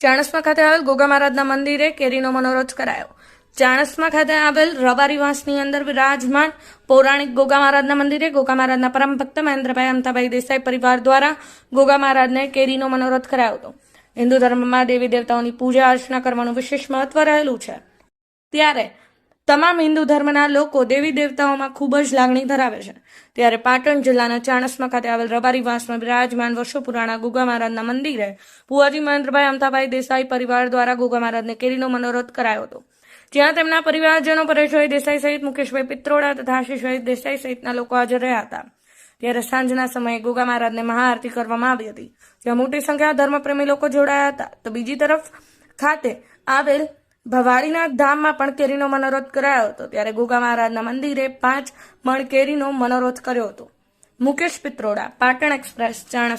ચાણસ્મા ખાતે આવેલ ગોગા મહારાજના મંદિરે કેરીનો મનોરથ કરાયો. ચાણસમા ખાતે આવેલ રબારી વાસની અંદર વિરાજમાન પૌરાણિક ગોગા મહારાજના મંદિરે ગોગા મહારાજના પરમ ભક્ત મહેન્દ્રભાઈ અમતાભાઈ દેસાઈ પરિવાર દ્વારા ગોગા મહારાજને કેરીનો મનોરથ કરાયો હતો. હિન્દુ ધર્મમાં દેવી દેવતાઓની પૂજા અર્ચના કરવાનું વિશેષ મહત્વ રહેલું છે. ત્યારે તમામ હિન્દુ ધર્મના લોકો દેવી દેવતાઓમાં ખૂબ જ લાગણી ધરાવે છે. ત્યારે પાટણ જિલ્લાના ચાણસ્મા ખાતે આવેલ રબારી બિરાજમાન વર્ષો પુરાણા ગુગા મહારાજના મંદિરે ભુવાજી મહેન્દ્રભાઈ અમતાભાઈ દેસાઈ પરિવાર દ્વારા ગુગા મહારાજને કેરીનો મનોરથ કરાયો હતો. જ્યાં તેમના પરિવારજનો પરેશભાઈ દેસાઈ સહિત મુકેશભાઈ પિત્રોડા તથા આશીષભાઈ દેસાઈ સહિતના લોકો હાજર રહ્યા હતા. ત્યારે સાંજના સમયે ગોગા મહારાજને મહાઆરતી કરવામાં આવી હતી. જ્યાં મોટી સંખ્યામાં ધર્મપ્રેમી લોકો જોડાયા હતા. તો બીજી તરફ ખાતે આવેલ ભવાડીનાથ ધામમાં પણ કેરીનો મનોરથ કરાયો હતો. ત્યારે ગોગા મહારાજના મંદિરે પાંચ મણ કેરીનો મનોરથ કર્યો હતો. મુકેશ પિત્રોડા, પાટણ એક્સપ્રેસ, ચાણસ